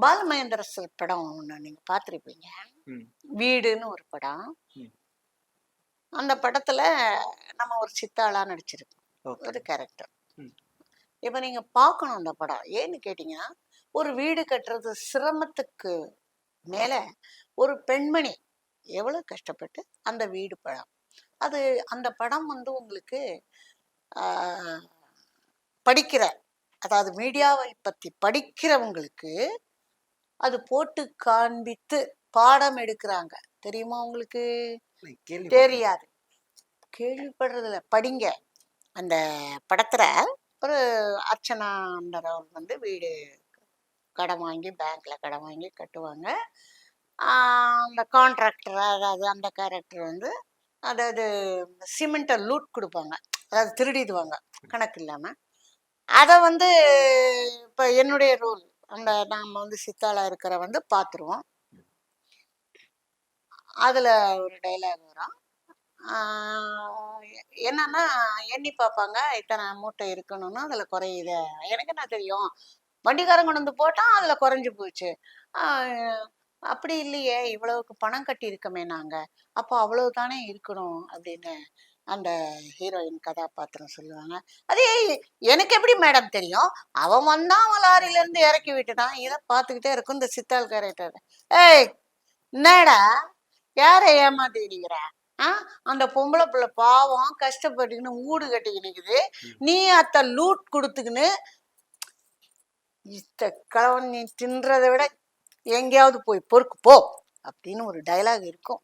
பாலமகேந்திர படம் ஒன்று நீங்கள் பார்த்துருப்பீங்க. வீடுன்னு ஒரு படம். அந்த படத்துல நம்ம ஒரு சித்தாளா நடிச்சிருக்கோம். ஒரு கேரக்டர். இப்போ நீங்க பார்க்கணும் அந்த படம். ஏன்னு கேட்டீங்கன்னா ஒரு வீடு கட்டுறது சிரமத்துக்கு மேல ஒரு பெண்மணி எவ்வளவு கஷ்டப்பட்டு அந்த வீடு படம். அது அந்த படம் வந்து உங்களுக்கு ஆஹ், படிக்கிற அதாவது மீடியாவை பத்தி படிக்கிறவங்களுக்கு அது போட்டு காண்பித்து பாடம் எடுக்கிறாங்க. தெரியுமா உங்களுக்கு? தெரியாது. கேள்விப்படுறதுல படிங்க. அந்த படத்துல ஒரு அர்ச்சனான்றவர் வந்து வீடு கடன் வாங்கி பேங்க்ல கடன் வாங்கி கட்டுவாங்க. அந்த கான்ட்ராக்டர் அதாவது அந்த கேரக்டர் வந்து அதாவது சிமெண்ட்டை லூட் கொடுப்பாங்க. அதாவது திருடிடுவாங்க. கணக்கு இல்லாம. அதை வந்து இப்போ என்னுடைய ரோல் அந்த நாம் வந்து சித்தாளா இருக்கிற வந்து பார்த்துருவோம் அதில் ஒரு டைலாக் வரும். என்னன்னா எண்ணி பார்ப்பாங்க இத்தனை மூட்டை இருக்கணும்னா அதில் குறையுது. எனக்கு என்ன தெரியும்? வண்டிக்காரன் கொண்டு வந்து போட்டான் அதில் குறைஞ்சு போச்சு. ஆஹ் அப்படி இல்லையே இவ்வளவுக்கு பணம் கட்டி இருக்கமே நாங்கள் அப்போ அவ்வளவு தானே இருக்கணும் அப்படின்னு. அந்த ஹீரோயின் கதாபாத்திரம் சொல்லுவாங்க. அதே எனக்கு எப்படி மேடம் தெரியும்? அவன் வந்தான் அவன் லாரியில இருந்து இறக்கி விட்டுட்டான் இதை பார்த்துக்கிட்டே இருக்கும் இந்த சித்தாள் கேரக்டர் ஏய் என்னடா? யாரை ஏமாத்திக்கிற ஆ? அந்த பொம்பளை பிள்ளை பாவம் கஷ்டப்பட்டுக்கின்னு வீடு கட்டிக்கின்னு நிக்குது. நீ அத்த லூட் கொடுத்துக்கின்னு இத்த கிழவன் நீ தின்றதை விட எங்கேயாவது போய் பொறுக்கு போ அப்படின்னு ஒரு டயலாக் இருக்கும்.